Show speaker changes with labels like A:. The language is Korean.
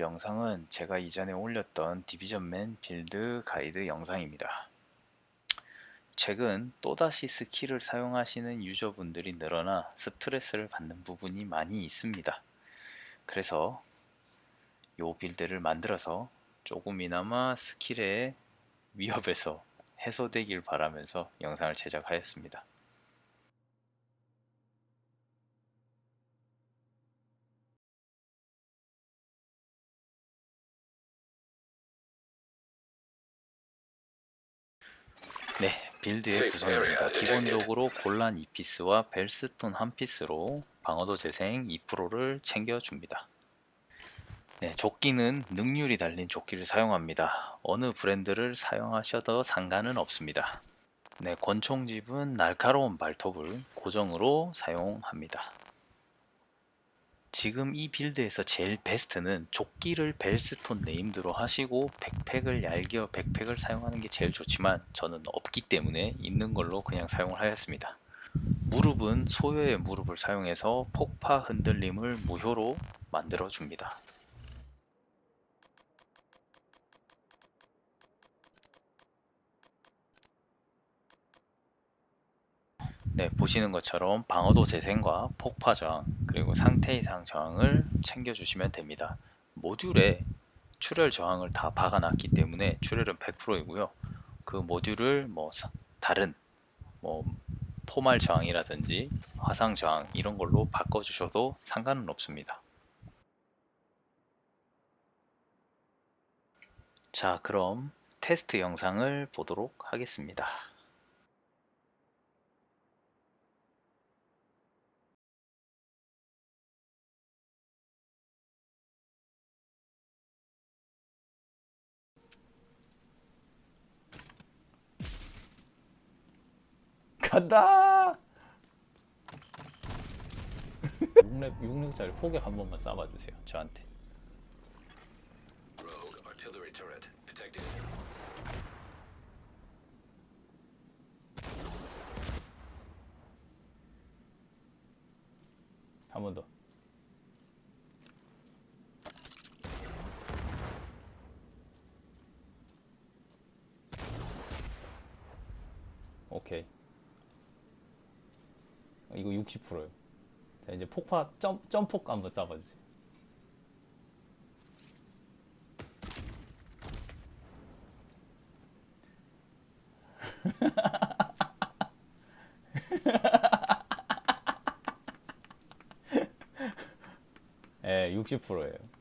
A: 영상은 제가 이전에 올렸던 디비전맨 빌드 가이드 영상입니다. 최근 또다시 스킬을 사용하시는 유저분들이 늘어나 스트레스를 받는 부분이 많이 있습니다. 그래서 요 빌드를 만들어서 조금이나마 스킬의 위협에서 해소되길 바라면서 영상을 제작하였습니다. 네, 빌드의 구성입니다. 기본적으로 골란 2피스와 벨스톤 1피스로 방어도 재생 2%를 챙겨줍니다. 네, 조끼는 능률이 달린 조끼를 사용합니다. 어느 브랜드를 사용하셔도 상관은 없습니다. 네, 권총집은 날카로운 발톱을 고정으로 사용합니다. 지금 이 빌드에서 제일 베스트는 조끼를 벨스톤 네임드로 하시고 백팩을 얄겨 백팩을 사용하는 게 제일 좋지만 저는 없기 때문에 있는 걸로 그냥 사용을 하였습니다. 무릎은 소요의 무릎을 사용해서 폭파 흔들림을 무효로 만들어 줍니다. 네, 보시는 것처럼 방어도 재생과 폭파 저항, 그리고 상태 이상 저항을 챙겨주시면 됩니다. 모듈에 출혈 저항을 다 박아놨기 때문에 출혈은 100%이고요. 그 모듈을 뭐 사- 다른 뭐 포말 저항이라든지 화상 저항 이런 걸로 바꿔주셔도 상관은 없습니다. 자, 그럼 테스트 영상을 보도록 하겠습니다.
B: 간다. 6렙 6렙짜리 포격 한 번만 쏴봐 주세요. 저한테.
C: Rogue artillery turret detected.
B: 한 번 더. 오케이. 이거 60%예요. 자, 이제 폭파 점 점폭 한번 쏴봐 주세요. 예, 60%예요.